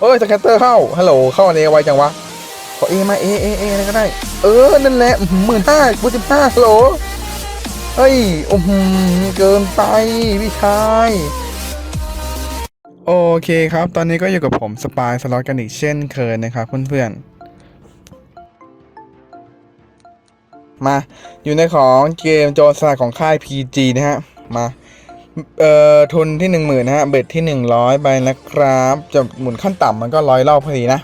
เอ้ยสแคตเตอร์เข้า ฮัลโหล เข้าอันนี้ไวจังวะ ขอเอมาเอเอเออะไรก็ได้ เออ นั่นแหละหมื่นห้ากูสิบห้าฮัลโหล เฮ้ยโอ้โหเกินไปพี่ชายโอเคครับ ตอนนี้ก็อยู่กับผมสปายสล็อตกันอีกเช่นเคยนะครับเพื่อนๆ มาอยู่ในของเกมโจรสลัดของค่าย PG นะฮะ มา เอ่อทุนที่หนึ่งหมื่นนะฮะเบ็ดที่หนึ่งร้อยไปนะครับจะหมุนขั้นต่ำมันก็ร้อยรอบพอดีนะ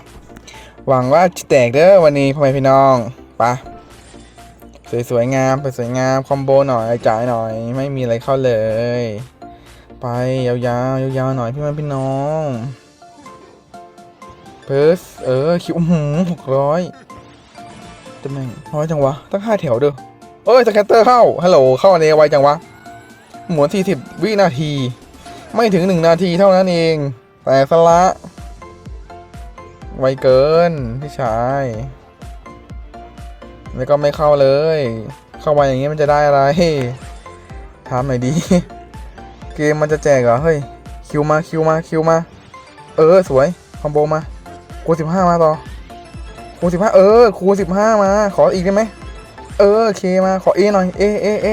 หวังว่าจะแตกเด้อวันนี้พ่อแม่พี่น้องไปะสวยๆงามไปสวยงามคอมโบหน่อยจ่ายหน่อย ไม่มีอะไรเข้าเลย ไปยาวๆยาวๆหน่อยพี่แม่พี่น้องเพิร์สเออคิวหูหกร้อยจะแม่งน้อยจังวะตั้งห้าแถวเด้อเอ้ยสแคตเตอร์เข้าฮัลโหลเข้าอันนี้ไวจังวะ หมุนสี่สิบวินาที ไม่ถึงหนึ่งนาทีเท่านั้นเอง แต่สละ ไวเกิน พี่ชาย แล้วก็ไม่เข้าเลย เข้ามาอย่างนี้มันจะได้อะไรถามหน่อยดี เกมมันจะแจกเหรอ เฮ้ย คิวมา คิวมา คิวมา เออ สวย คอมโบมาคูสิบห้ามาต่อ คูสิบห้าเออ คูสิบห้ามา ขออีกได้ไหม เออ เคมา ขอเอหน่อย เอ เอ เอ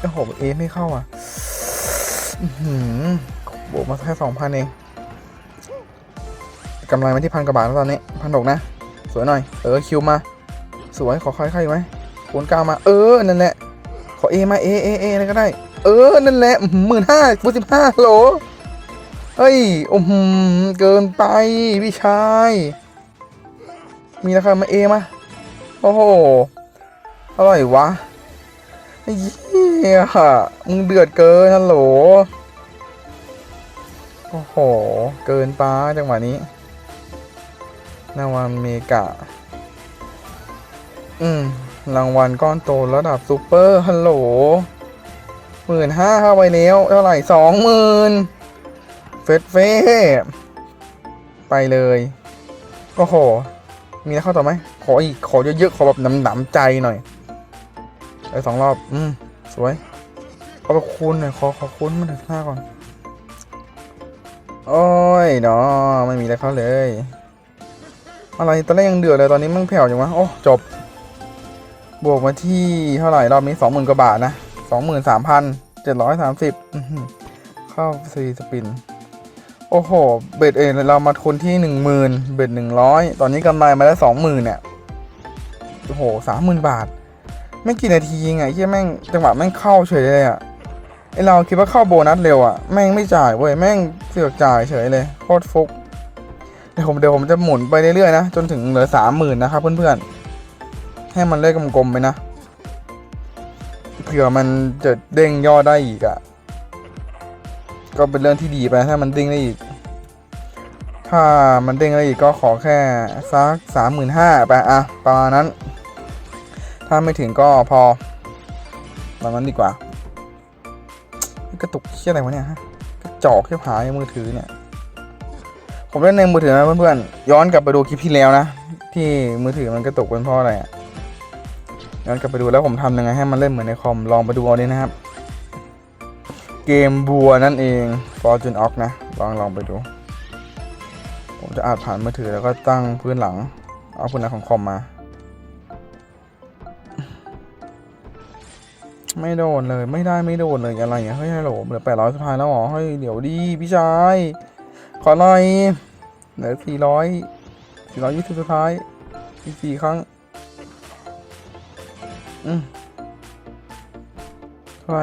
โอ้โหเอไม่เข้าอะอื้อหือบวกมาแค่สองพันเองกำไรมาที่พันกว่าบาทแล้วตอนนี้พันหกนะ สวยหน่อย เออคิวมา สวยขอครใครไหมคูณเก้ามา เออ นั่นแหละ ขอเอมาเอเอเออะไรก็ได้ เออ นั่นแหละหมื่นห้าคูณสิบห้าโหลเฮ้ยโอ้โหเกินไป พี่ชาย มีราคามาเอมา โอ้โหอร่อยวะ ไอ้เหี้ยมึงเดือดเกินฮัลโหล โอ้โห เกินป้าจังหวะนี้ นาวาเมกะ อืม รางวัลก้อนโตระดับซูเปอร์ฮัลโหลหมื่นห้าเข้าไปแล้วเท่าไหร่สองหมื่นเฟสเฟไปเลย โอ้โห มีอะเข้าต่อไหม ขออีก ขอเยอะๆ ขอแบบหนำๆใจหน่อย สองรอบ อืม สวย ขอบคุณหน่อย ขอขอบคุณมาถึงห้าก่อน โอ้ยเนาะไม่มีอะไรเข้าเลย อะไร ตอนแรกยังเดือดเลย ตอนนี้มันแผ่วจังวะ โอ้ จบ บวกมาที่เท่าไหร่ รอบนี้สองหมื่นกว่าบาทนะสองหมื่นสามพันเจ็ดร้อยสามสิบเข้าซีสปิน โอ้โห เบ็ดเองเรามาทุนที่หนึ่งหมื่นเบ็ดหนึ่งร้อยตอนนี้กำไรมาได้สองหมื่นเนี่ย โอ้โหสามหมื่นบาท ไม่กี่นาทีไงที่แม่งจังหวะแม่งเข้าเฉยเลยอะไอเราคิดว่าเข้าโบนัสเร็วอะแม่งไม่จ่ายเว้ยแม่งเสือกจ่ายเฉยเลยโคตรฟุกเดี๋ยวผมเดี๋ยวผมจะหมุนไปเรื่อยๆนะจนถึงเหลือสามหมื่นนะครับเพื่อนๆให้มันเลขกลมๆไปนะเผื่อมันจะเด้งยอดได้อีกอะก็เป็นเรื่องที่ดีไปถ้ามันเด้งได้อีก ถ้ามันเด้งได้อีกก็ขอแค่สักสามหมื่นห้าไปอะประมาณนั้น ถ้าไม่ถึงก็พอประมาณนั้นดีกว่ากระตุกเชี่ยอะไรวะเนี่ยฮะกระจอกที่หายมือถือเนี่ย ผมเล่นในมือถือนะเพื่อนๆ ย้อนกลับไปดูคลิปที่แล้วนะ ที่มือถือมันกระตุกเป็นเพราะอะไรย้อนกลับไปดูแล้วผมทำยังไงให้มันเล่นเหมือนในคอมลองไปดูเอาดินะครับ เกมบัวนั่นเอง Fortune Ox นะ ลองลองไปดู ผมจะอาจผ่านมือถือแล้วก็ตั้งพื้นหลัง เอาพื้นหลังของคอมมา ไม่โดนเลยไม่ได้ไม่โดนเลยอะไรอะเฮ้ยฮัลโหลเหลือแปดร้อยสุดท้ายแล้วเหรอเฮ้ยเดี๋ยวดีพี่ชายขอหน่อยเหลือสี่ร้อยสี่ร้อยยี่สิบสุดท้ายอีกสี่ครั้งอืมเท่าไร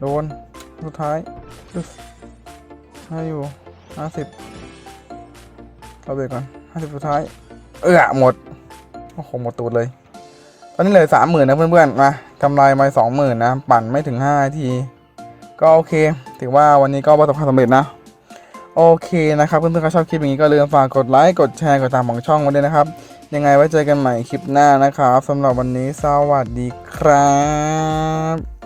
โดนสุดท้ายอึ๊บให้อยู่ห้าสิบเราเบรกก่อนห้าสิบสุดท้าย เออหมดโอ้โหหมดตูดเลย อนนี้เหลือสามหมื่นนะเพื่อนๆ มากำไรมาสองหมื่นนะ ปั่นไม่ถึงห้าที ก็โอเค ถือว่าวันนี้ก็ประสบความสำเร็จนะ โอเคนะครับ เพื่อนๆก็ชอบคลิปอย่างนี้ก็ลืมฝากกดไลค์ กดแชร์ กดตามของช่องไว้ด้วยนะครับ ยังไงไว้เจอกันใหม่คลิปหน้านะครับสำหรับวันนี้สวัสดีครับ